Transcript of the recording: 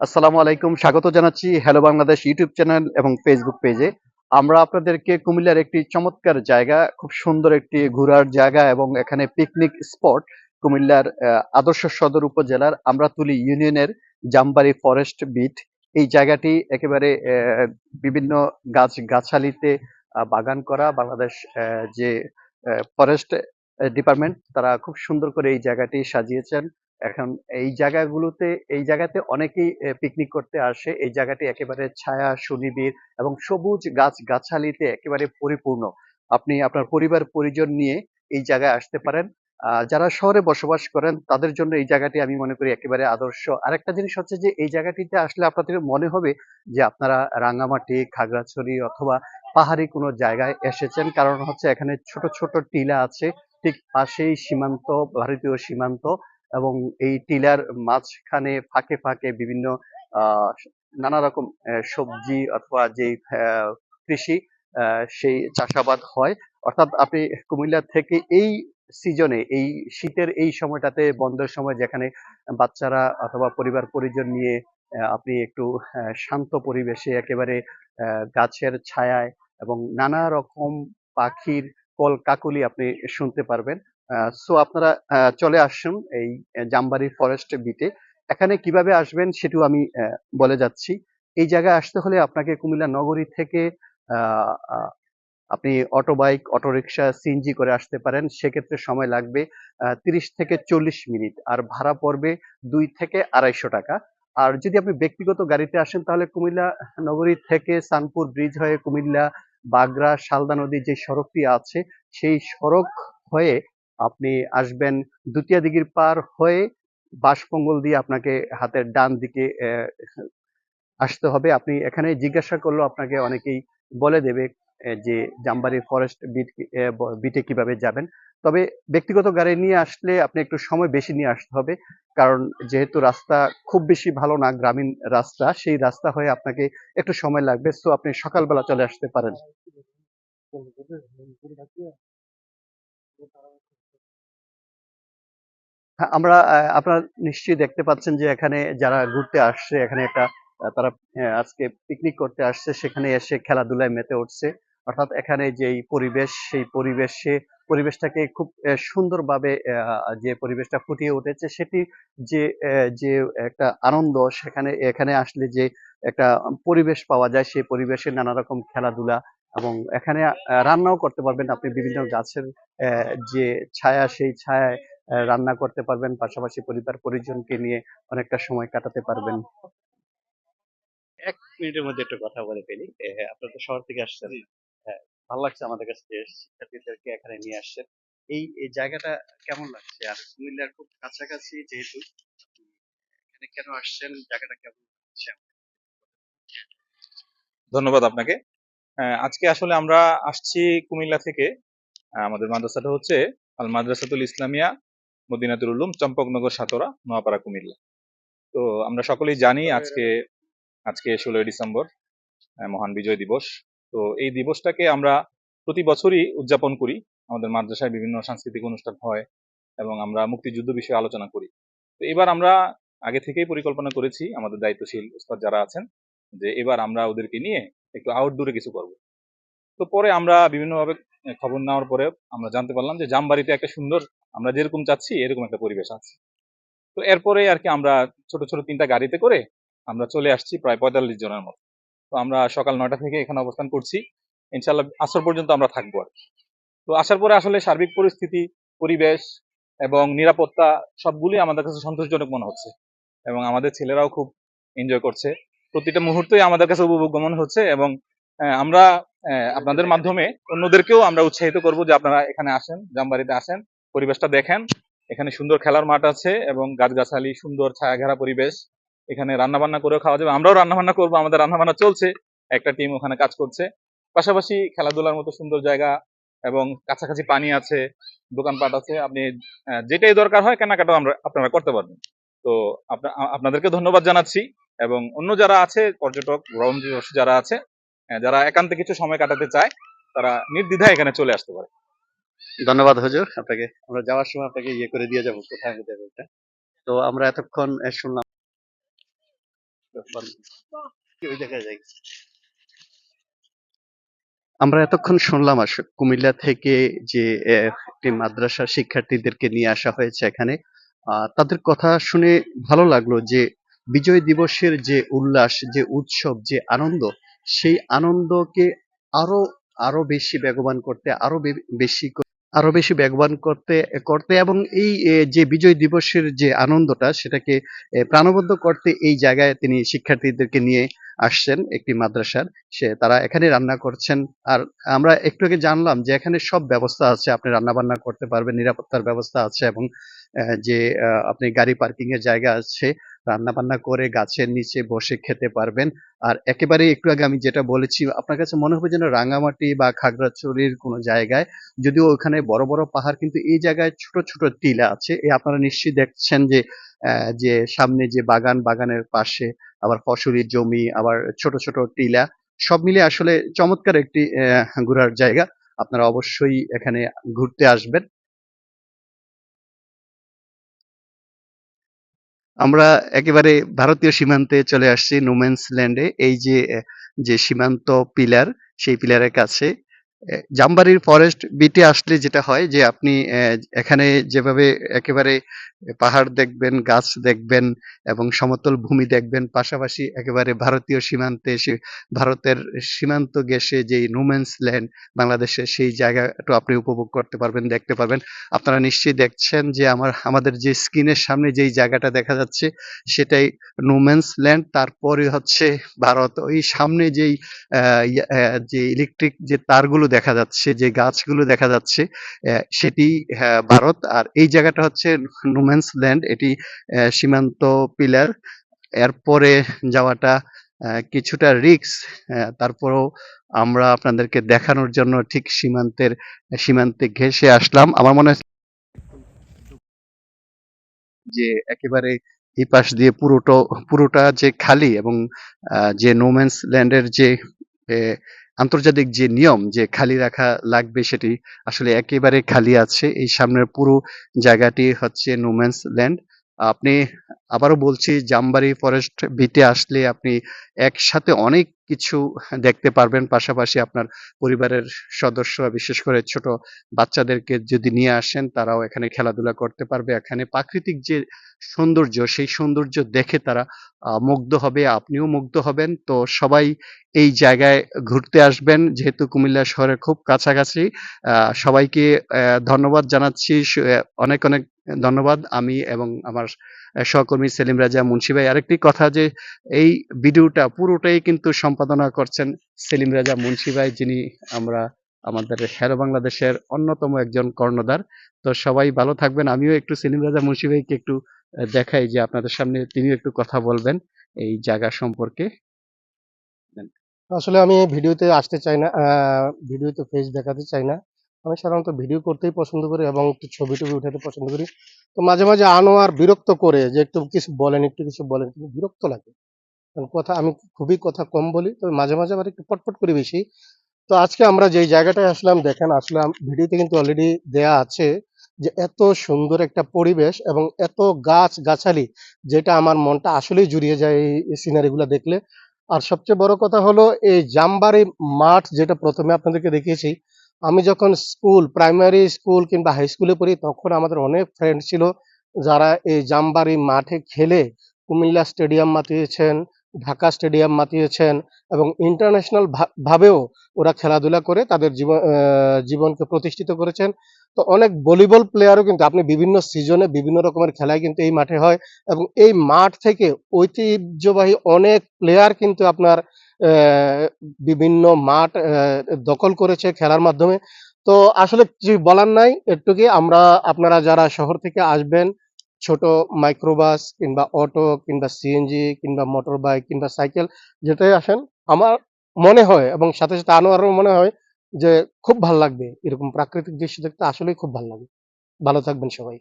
আসসালামু আলাইকুম। স্বাগত জানাচ্ছি হ্যালো বাংলাদেশ ইউটিউব চ্যানেল এবং ফেসবুক পেজে আমরা আপনাদেরকে কুমিল্লার একটি চমৎকার জায়গা, খুব সুন্দর একটি ঘোরার জায়গা এবং এখানে পিকনিক স্পট কুমিল্লার আদর্শ সদর উপজেলার আমরাতুলি ইউনিয়নের জামবাড়ি ফরেস্ট বিট এই জায়গাটি একেবারে বিভিন্ন গাছ গাছালিতে বাগান করা বাংলাদেশ যে ফরেস্ট ডিপার্টমেন্ট তারা খুব সুন্দর করে এই জায়গাটি সাজিয়েছেন। এখন এই জায়গাগুলোতে, এই জায়গাতে অনেকেই পিকনিক করতে আসে। এই জায়গাটি একেবারে ছায়া, সুনিবিড় এবং সবুজ গাছ গাছালিতে একেবারে পরিপূর্ণ। আপনি আপনার পরিবার, পরিজন নিয়ে এই জায়গায় আসতে পারেন। যারা শহরে বসবাস করেন, তাদের জন্য এই জায়গাটি আমি মনে করি একেবারে আদর্শ। আরেকটা জিনিস হচ্ছে যে, এই জায়গাটিতে আসলে আপনাদের মনে হবে যে, আপনারা রাঙ্গামাটি খাগড়াছড়ি অথবা পাহাড়ি কোনো জায়গায় এসেছেন। কারণ হচ্ছে এখানে ছোট ছোট টিলা আছে। ঠিক পাশেই সীমান্ত, ভারতীয় সীমান্ত। এবং এই টিলার মাঝখানে ফাঁকে ফাঁকে বিভিন্ন নানা রকম সবজি অথবা যে কৃষি সেই চাষাবাদ হয়। অর্থাৎ আপনি কুমিল্লা থেকে এই সিজনে, এই শীতের এই সময়টাতে, বন্ধের সময় যেখানে বাচ্চারা অথবা পরিবার পরিজন নিয়ে আপনি একটু শান্ত পরিবেশে একেবারে গাছের ছায়ায় এবং নানা রকম পাখির কল কাকুলি আপনি শুনতে পারবেন। সো আপনারা চলে আসুন এই আহ, জামবাড়ি ফরেস্ট বিটে এখানে কীভাবে আসবেন সেটিও আমি বলে যাচ্ছি। এই জায়গায় আসতে হলে আপনাকে কুমিল্লা নগরী থেকে আপনি auto bike auto rickshaw CNG করে আসতে পারেন। সেক্ষেত্রে সময় লাগবে তিরিশ থেকে চল্লিশ মিনিট। আর ভাড়া পড়বে দুই থেকে আড়াইশো টাকা। আর যদি আপনি ব্যক্তিগত গাড়িতে আসেন তাহলে কুমিল্লা নগরী থেকে সানপুর ব্রিজ হয়ে কুমিল্লা বাগড়া শালদা নদী যে সড়কটি আছে সেই সড়ক হয়ে আপনি আসবেন দুতিয়া দিঘির পার হয়ে বাঁশপঙ্গল দিয়ে আপনাকে হাতের ডান দিকে আসতে হবে। আপনি এখানে জিজ্ঞাসা করলেও আপনাকে অনেকেই বলে দেবে যে জামবাড়ি ফরেস্ট বিট বিটে কীভাবে যাবেন। তবে ব্যক্তিগত গাড়ি নিয়ে আসলে আপনি একটু সময় বেশি নিয়ে আসতে হবে, কারণ যেহেতু রাস্তা খুব বেশি ভালো না, গ্রামীণ রাস্তা, সেই রাস্তা হয়ে আপনাকে একটু সময় লাগবে। সো আপনি সকালবেলা চলে আসতে পারেন। আমরা আহ, আপনারা নিশ্চয়ই দেখতে পাচ্ছেন যে এখানে যারা ঘুরতে আসছে এখানে একটা তারা আজকে পিকনিক করতে আসছে সেখানে এসে খেলাধুলায় মেতে উঠছে। অর্থাৎ এখানে যেই পরিবেশ সেই পরিবেশে পরিবেশটাকে খুব সুন্দরভাবে যে পরিবেশটা ফুটিয়ে উঠেছে সেটি যে যে একটা আনন্দ সেখানে এখানে আসলে যে একটা পরিবেশ পাওয়া যায় সেই পরিবেশে নানা রকম খেলাধুলা এবং এখানে রান্নাও করতে পারবেন আপনি বিভিন্ন গাছের যে ছায়া সেই ছায়ায় রান্না করতে পারবেন পাশাপাশি পরিবার পরিজনকে নিয়ে অনেকটা সময় কাটাতে পারবেন। এক মিনিটের মধ্যে একটু কথা বলে ফেলি। আপনারা তো শহর থেকে আসছেন। হ্যাঁ ভালো লাগছে আমাদের কাছে শিক্ষার্থীদেরকে এখানে নিয়ে আসছেন। এই এই জায়গাটা কেমন লাগছে? আর কুমিল্লার খুব কাছাকাছি যেহেতু এখানে কেন আসছেন? জায়গাটা কেমন লাগছে ধন্যবাদ আপনাকে। আহ, আজকে আসলে আমরা আসছি কুমিল্লা থেকে। আহ, আমাদের মাদ্রাসাটা হচ্ছে আল মাদ্রাসাতুল ইসলামিয়া মদিনাতুল উলুম চম্পকনগর সাতরা নোয়াপাড়া কুমিল্লা। তো আমরা সকলেই জানি আজকে আজকে ষোলোই ডিসেম্বর মহান বিজয় দিবস। তো এই দিবসটাকে আমরা প্রতি বছরই উদযাপন করি। আমাদের মাদ্রাসায় বিভিন্ন সাংস্কৃতিক অনুষ্ঠান হয় এবং আমরা মুক্তিযুদ্ধ বিষয়ে আলোচনা করি। তো এবার আমরা আগে থেকেই পরিকল্পনা করেছি আমাদের দায়িত্বশীল উস্তাদ যারা আছেন যে এবার আমরা ওদেরকে নিয়ে একটু আউটডোরে কিছু করব। তো পরে আমরা বিভিন্নভাবে খবর নেওয়ার পরে আমরা জানতে পারলাম যে জামবাড়িতে একটা সুন্দর আমরা যেরকম চাচ্ছি, এরকম একটা পরিবেশ আছে। তো এরপরে আর কি আমরা ছোট ছোট তিনটা গাড়িতে করে আমরা চলে আসছি প্রায় পঁয়তাল্লিশ জনের মতো। তো আমরা সকাল নয়টা থেকে এখানে অবস্থান করছি। ইনশাল্লাহ আসর পর্যন্ত আমরা থাকব আর। তো আসার পরে আসলে সার্বিক পরিস্থিতি, পরিবেশ এবং নিরাপত্তা সবগুলি আমাদের কাছে সন্তোষজনক মনে হচ্ছে এবং আমাদের ছেলেরাও খুব এনজয় করছে। প্রতিটা মুহূর্তেই আমাদের কাছে উপভোগ্য মনে হচ্ছে এবং আমরা আপনাদের মাধ্যমে অন্যদেরকেও আমরা উৎসাহিত করব যে আপনারা এখানে আসেন, জামবাড়িতে আসেন। পরিবেশটা দেখেন। এখানে সুন্দর খেলার মাঠ আছে এবং গাছগাছালি, সুন্দর ছায়া ঘেরা পরিবেশ। এখানে রান্না বান্না করেও খাওয়া যাবে। আমরাও রান্না বান্না করব, আমাদের রান্না বান্না চলছে। একটা টিম ওখানে কাজ করছে। পাশাপাশি খেলাধুলার মতো সুন্দর জায়গা এবং কাছাকাছি পানি আছে, দোকানপাট আছে। আপনি যেটাই দরকার হয় কেনাকাটা আমরা, আপনারা করতে পারবেন। তো আপনাদেরকে ধন্যবাদ জানাচ্ছি এবং অন্য যারা আছে, পর্যটক ভ্রমণ যারা আছে যারা একান্তে কিছু সময় কাটাতে চায়, তারা নির্দ্বিধায় এখানে চলে আসতে পারে। ধন্যবাদ হুজুর, আপনাকে। আমরা যাওয়ার সময় আপনাকে ইয়ে করে দিয়ে যাব, কোথায় যাব এটা। তো আমরা এতক্ষণ শুনলাম। আমরা এতক্ষণ শুনলাম আস, কুমিল্লা থেকে যে একটি মাদ্রাসার শিক্ষার্থীদেরকে নিয়ে আসা হয়েছে এখানে। তাদের কথা শুনে ভালো লাগল যে, বিজয় দিবসের যে উল্লাস, যে উৎসব, যে আনন্দ, সেই আনন্দকে আরও আরও বেশি বেগবান করতে, আরও বেশি আরও বেশি বেগবান করতে করতে এবং এই যে বিজয় দিবসের যে আনন্দটা সেটাকে প্রাণবদ্ধ করতে এই জায়গায় তিনি শিক্ষার্থীদেরকে নিয়ে আসছেন একটি মাদ্রাসার। সে, তারা এখানে রান্না করছেন। আর আমরা একটু আগে জানলাম যে এখানে সব ব্যবস্থা আছে, আপনি রান্না বান্না করতে পারবেন, নিরাপত্তার ব্যবস্থা আছে এবং যে আপনি গাড়ি পার্কিং এর জায়গা আছে রান্না বান্না করে গাছের নিচে বসে খেতে পারবেন। আর একেবারে একটু আগে আমি যেটা বলেছি, আপনার কাছে মনে হবে যেন রাঙামাটি বা খাগড়াছড়ির কোনো জায়গায়, যদিও ওখানে বড় বড় পাহাড়, কিন্তু এই জায়গায় ছোট ছোট টিলা আছে। আপনারা নিশ্চয়ই দেখছেন যে যে সামনে যে বাগান, বাগানের পাশে আবার ফসলি জমি, আবার ছোট ছোট টিলা, সব মিলে আসলে চমৎকার একটি ঘোরার জায়গা। আপনারা অবশ্যই এখানে ঘুরতে আসবেন। আমরা একেবারে ভারতীয় সীমান্তে চলে আসছি নোম্যান্স ল্যান্ডে এই যে যে সীমান্ত পিলার সেই পিলারের কাছে জামবাড়ির ফরেস্ট বিটে আসলে যেটা হয় যে আপনি এখানে যেভাবে একেবারে পাহাড় দেখবেন, গাছ দেখবেন এবং সমতল ভূমি দেখবেন, পাশাপাশি একেবারে ভারতীয় সীমান্তে ভারতের সীমান্ত গেসে যে নোম্যান্স ল্যান্ড বাংলাদেশের সেই জায়গাটা আপনি উপভোগ করতে পারবেন, দেখতে পারবেন। আপনারা নিশ্চয়ই দেখছেন যে আমার, আমাদের যে স্ক্রিনের সামনে যেই জায়গাটা দেখা যাচ্ছে, সেটাই নোম্যান্স ল্যান্ড তারপরে হচ্ছে ভারত, ওই সামনে যেই যে ইলেকট্রিক যে তারগুলো দেখা যাচ্ছে, যে গাছগুলো দেখা যাচ্ছে সেটি ভারত আর এই জায়গাটা হচ্ছে নোম্যান্স ল্যান্ড এটি সীমান্ত পিলার এরপরে যাওয়াটা কিছুটা রিক্স তারপরেও আমরা আপনাদেরকে দেখানোর জন্য ঠিক সীমান্তের সীমান্তে ঘেঁষে আসলাম। আমার মনে হয় যে একেবারে এই পাশ দিয়ে পুরোটা পুরোটা যে খালি এবং যে নোম্যান্স ল্যান্ডের যে আন্তর্জাতিক যে নিয়ম যে খালি রাখা লাগবে সেটি আসলে একেবারে খালি আছে। এই সামনের পুরো জায়গাটি হচ্ছে নোম্যান্স ল্যান্ড আপনি আবারও বলছি, জামবাড়ি ফরেস্ট বিটে আসলে আপনি একসাথে অনেক কিছু দেখতে পারবেন। পাশাপাশি আপনার পরিবারের সদস্য বিশেষ করে ছোট বাচ্চাদেরকে যদি নিয়ে আসেন, তারাও এখানে খেলাধুলা করতে পারবে। এখানে প্রাকৃতিক যে সৌন্দর্য, সেই সৌন্দর্য দেখে তারা মুগ্ধ হবে, আপনিও মুগ্ধ হবেন। তো সবাই এই জায়গায় ঘুরতে আসবেন, যেহেতু কুমিল্লা শহরের খুব কাছাকাছি। সবাইকে ধন্যবাদ জানাচ্ছি। অনেক অনেক ধন্যবাদ। আমি এবং আমার সহকর্মী সেলিম রাজা মুন্সি ভাই, আরেকটি কথা যে এই ভিডিওটা পুরোটাই কিন্তু সম্পাদনা করছেন সেলিম রাজা মুন্সি ভাই, যিনি আমরা আমাদের হ্যালো বাংলাদেশের অন্যতম একজন কর্ণধার। তো সবাই ভালো থাকবেন। আমিও একটু সেলিম রাজা মুন্সি ভাইকে একটু দেখাই যে আপনাদের সামনে তিনিও একটু কথা বলবেন এই জায়গা সম্পর্কে। আসলে আমি ভিডিওতে আসতে চাই না ভিডিওতে ফেস দেখাতে চাই না। আমি সাধারণত ভিডিও করতেই পছন্দ করি এবং একটু ছবি টবি উঠাতে পছন্দ করি। তো মাঝে মাঝে আনোয়ার বিরক্ত করে যে একটু কিছু বলেন, একটু কিছু বলেন, কিন্তু বিরক্ত লাগে। কারণ কথা, আমি খুবই কথা কম বলি তো মাঝে মাঝে আবার একটু পটপট করি বেশি। তো আজকে আমরা যেই জায়গাটায় আসলাম, দেখেন আসলাম, ভিডিওতে কিন্তু অলরেডি দেয়া আছে যে এত সুন্দর একটা পরিবেশ এবং এত গাছ গাছালি, যেটা আমার মনটা আসলেই জুড়িয়ে যায় এই সিনারিগুলো দেখলে। আর সবচেয়ে বড় কথা হলো, এই জামবাড়ি মাঠ যেটা প্রথমে আপনাদেরকে দেখিয়েছি আমি যখন স্কুল প্রাইমারি স্কুল কিংবা হাই স্কুলে পড়ি, তখন আমাদের অনেক ফ্রেন্ড ছিল যারা এই জামবাড়ি মাঠে খেলে কুমিল্লা স্টেডিয়াম মাতিয়েছেন, ঢাকা স্টেডিয়াম মাতিয়েছেন এবং ইন্টারন্যাশনাল ভাবেও ওরা খেলাধুলা করে তাদের জীবন জীবনকে প্রতিষ্ঠিত করেছেন। তো অনেক ভলিবল প্লেয়ারও কিন্তু, আপনি বিভিন্ন সিজনে বিভিন্ন রকমের খেলায় কিন্তু এই মাঠে হয় এবং এই মাঠ থেকে ঐতিহ্যবাহী অনেক প্লেয়ার কিন্তু আপনার বিভিন্ন মাঠ দখল করেছে খেলার মাধ্যমে। তো আসলে কিছু বলার নাই একটু কি আমরা, আপনারা যারা শহর থেকে আসবেন, ছোট মাইক্রোবাস কিংবা অটো কিংবা সিএনজি কিংবা মোটর বাইক কিংবা সাইকেল যেটাই আসেন, আমার মনে হয় এবং সাথে সাথে আনোয়ারও মনে হয় যে খুব ভালো লাগবে এরকম প্রাকৃতিক দৃশ্য দেখতে, আসলেই খুব ভালো লাগে ভালো থাকবেন সবাই।